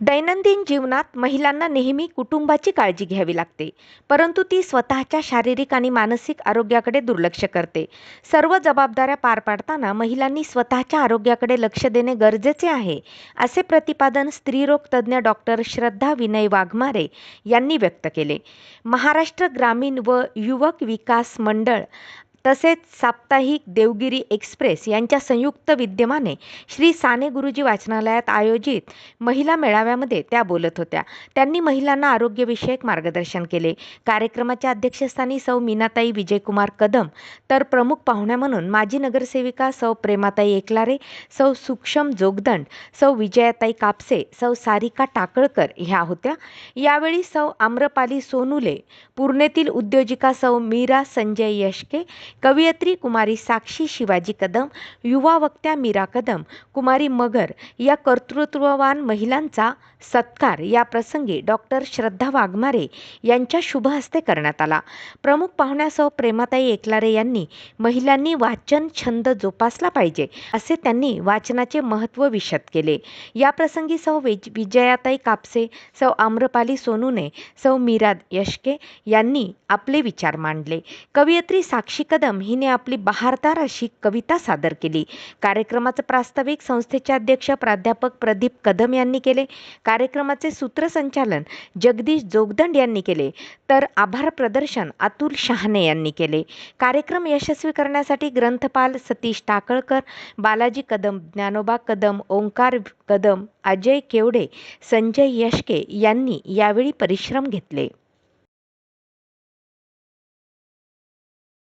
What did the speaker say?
दैनंदिन जीवनात महिलांना नेहमी कुटुंबाची काळजी घ्यावी लागते परंतु ती स्वतःच्या शारीरिक आणि मानसिक आरोग्याकडे दुर्लक्ष करते. सर्व जबाबदाऱ्या पार पाडताना महिलांनी स्वतःच्या आरोग्याकडे लक्ष देणे गरजेचे आहे असे प्रतिपादन स्त्रीरोग तज्ज्ञ डॉक्टर श्रद्धा विनय वाघमारे यांनी व्यक्त केले. महाराष्ट्र ग्रामीण व युवक विकास मंडळ तसेच साप्ताहिक देवगिरी एक्सप्रेस यांच्या संयुक्त विद्यमाने श्री साने गुरुजी वाचनालयात आयोजित महिला मेळाव्यामध्ये त्या बोलत होत्या. त्यांनी महिलांना आरोग्यविषयक मार्गदर्शन केले. कार्यक्रमाच्या अध्यक्षस्थानी सौ मीनाताई विजयकुमार कदम तर प्रमुख पाहुण्या म्हणून माजी नगरसेविका सौ प्रेमाताई एकलारे सौ सूक्ष्म जोगदंड सौ विजयाताई कापसे सौ सारिका टाकळकर ह्या होत्या. यावेळी सौ आम्रपाली सोनुले पूर्णेतील उद्योजिका सौ मीरा संजय यशके कवयित्री कुमारी साक्षी शिवाजी कदम युवा वक्त्या मीरा कदम कुमारी मगर या कर्तृत्ववान महिलांचा सत्कार या प्रसंगी डॉक्टर श्रद्धा वाघमारे यांच्या शुभ हस्ते करण्यात आला. प्रमुख पाहुण्यासह प्रेमाताई एकलारे यांनी महिलांनी वाचन छंद जोपासला पाहिजे असे त्यांनी वाचनाचे महत्त्व विशद केले. या प्रसंगी सौ वेज विजयाताई कापसे सौ आम्रपाली सोनूने सौ मीरा यशके यांनी आपले विचार मांडले. कवयित्री साक्षी कदम हिने आपली बहारदार अशी कविता सादर केली. कार्यक्रमाचं प्रास्ताविक संस्थेचे अध्यक्ष प्राध्यापक प्रदीप कदम यांनी केले. कार्यक्रमाचे सूत्रसंचालन जगदीश जोगदंड यांनी केले. तर आभार प्रदर्शन अतुल शहाणे यांनी केले. कार्यक्रम यशस्वी करण्यासाठी ग्रंथपाल सतीश टाकळकर बालाजी कदम ज्ञानोबा कदम ओंकार कदम अजय केवडे संजय यशके यांनी यावेळी परिश्रम घेतले.